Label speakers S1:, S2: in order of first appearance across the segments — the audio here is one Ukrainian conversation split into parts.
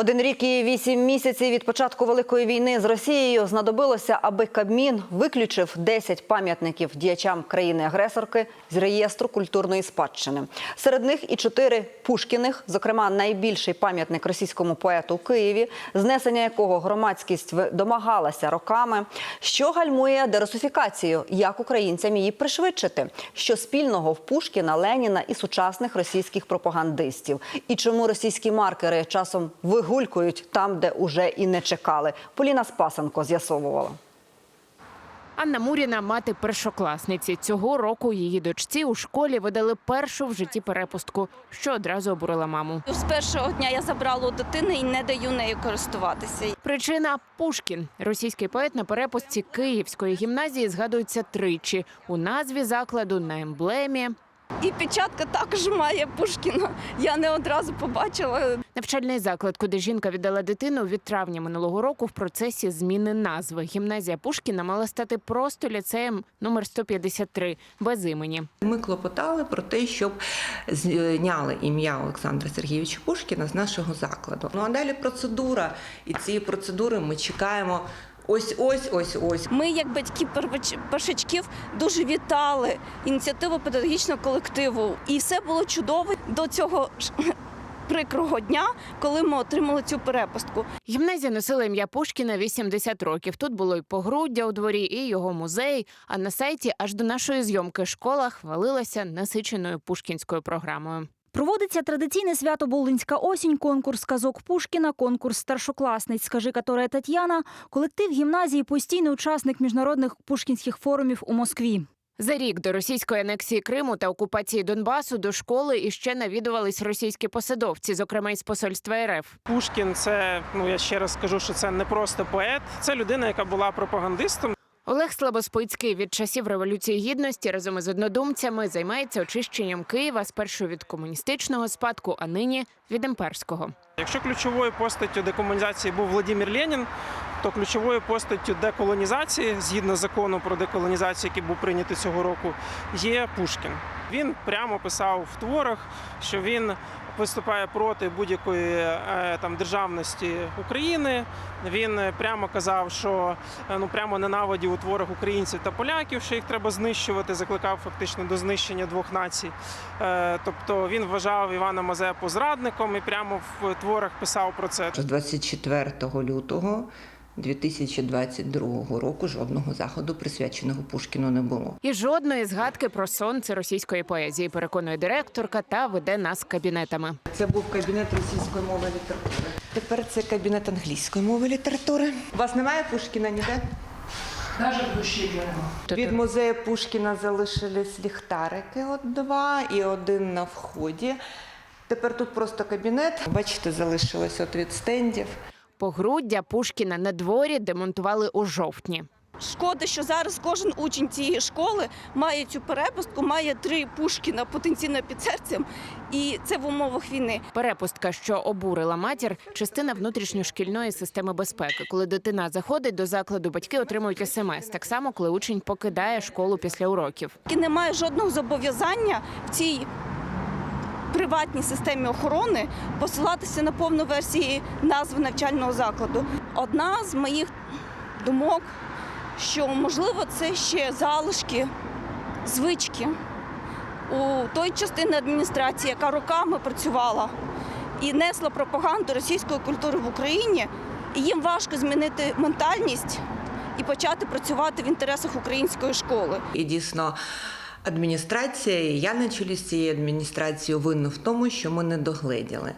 S1: Один рік і вісім місяців від початку великої війни з Росією знадобилося, аби Кабмін виключив 10 пам'ятників діячам країни-агресорки з реєстру культурної спадщини. Серед них і чотири Пушкіних, зокрема найбільший пам'ятник російському поету у Києві, знесення якого громадськість домагалася роками. Що гальмує дерусифікацію? Як українцям її пришвидшити? Що спільного в Пушкіна, Леніна і сучасних російських пропагандистів? І чому російські маркери часом вигулькують там, де уже і не чекали? Поліна Спасенко з'ясовувала.
S2: Анна Муріна мати першокласниці. Цього року її дочці у школі видали першу в житті перепустку, що одразу обурила маму.
S3: З першого дня я забрала у дитини і не даю нею користуватися.
S2: Причина Пушкін. Російський поет на перепустці Київської гімназії згадується тричі у назві закладу на емблемі.
S3: І печатка також має Пушкіна. Я не одразу побачила.
S2: Навчальний заклад, куди жінка віддала дитину від травня минулого року в процесі зміни назви. Гімназія Пушкіна мала стати просто ліцеєм номер 153 без імені.
S4: Ми клопотали про те, щоб зняли ім'я Олександра Сергійовича Пушкіна з нашого закладу. Ну а далі процедура, і цієї процедури ми чекаємо. Ось, ось, ось, ось.
S3: Ми, як батьки першачків, дуже вітали ініціативу педагогічного колективу. І все було чудово до цього ж прикрого дня, коли ми отримали цю перепустку.
S2: Гімназія носила ім'я Пушкіна 80 років. Тут було й погруддя у дворі, і його музей. А на сайті аж до нашої зйомки школа хвалилася насиченою пушкінською програмою.
S5: Проводиться традиційне свято Болинська осінь, конкурс казок Пушкіна, конкурс старшокласниць, скажи которая Тетяна. Колектив гімназії постійний учасник міжнародних пушкінських форумів у Москві.
S2: За рік до російської анексії Криму та окупації Донбасу до школи іще навідувались російські посадовці, зокрема із посольства РФ.
S6: Пушкін це ну я ще раз скажу, що це не просто поет, це людина, яка була пропагандистом.
S2: Олег Слабоспицький від часів революції гідності разом із однодумцями займається очищенням Києва спершу від комуністичного спадку, а нині від імперського.
S6: Якщо ключовою постаттю декомунізації був Владимир Ленін, то ключовою постаттю деколонізації, згідно закону про деколонізацію, який був прийнятий цього року, є Пушкін. Він прямо писав в творах, що він виступає проти будь-якої е, там державності України. Він прямо казав, що е, ну прямо ненавидів у творах українців та поляків, що їх треба знищувати, закликав фактично до знищення двох націй. Е, Тобто він вважав Івана Мазепу зрадником і прямо в творах писав про це.
S4: З 24 лютого 2022 року жодного заходу присвяченого Пушкіну не було.
S2: І жодної згадки про сонце російської поезії переконує директорка та веде нас кабінетами.
S4: Це був кабінет російської мови і літератури. Тепер це кабінет англійської мови і літератури. У вас немає Пушкіна ніде? Від музею Пушкіна залишились ліхтарики, от два і один на вході. Тепер тут просто кабінет. Бачите, залишилось от від стендів.
S2: Погруддя Пушкіна на дворі демонтували у жовтні.
S3: Шкода, що зараз кожен учень цієї школи має цю перепустку, має три Пушкіна потенційно під серцем, і це в умовах війни.
S2: Перепустка, що обурила матір, частина внутрішньошкільної системи безпеки. Коли дитина заходить до закладу, батьки отримують смс. Так само, коли учень покидає школу після уроків.
S3: І немає жодного зобов'язання в цій приватній системі охорони посилатися на повну версію назви навчального закладу. Одна з моїх думок, що можливо це ще залишки, звички у той частини адміністрації, яка роками працювала і несла пропаганду російської культури в Україні, і їм важко змінити ментальність і почати працювати в інтересах української школи.
S4: І дійсно. Адміністрація, і я на чолі з цією адміністрацією винна в тому, що ми не догледіли.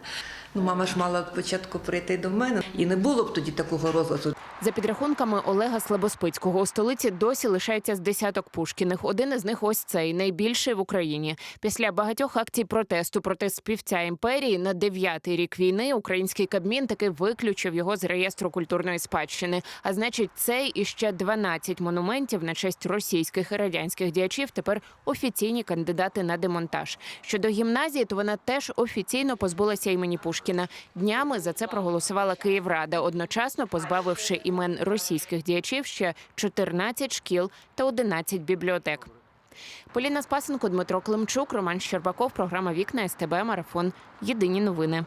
S4: Ну, мама ж мала спочатку прийти до мене, і не було б тоді такого розладу.
S2: За підрахунками Олега Слабоспицького, у столиці досі лишається з десяток Пушкіних. Один із них ось цей найбільший в Україні. Після багатьох акцій протесту проти співця імперії на дев'ятий рік війни український кабмін таки виключив його з реєстру культурної спадщини. А значить, цей і ще 12 монументів на честь російських і радянських діячів тепер офіційні кандидати на демонтаж. Щодо гімназії, то вона теж офіційно позбулася імені Пушкіна. Днями за це проголосувала Київрада, одночасно позбавивши імен російських діячів ще 14 шкіл та 11 бібліотек. Поліна Спасенко, Дмитро Климчук, Роман Щербаков, програма Вікна СТБ Марафон. Єдині новини.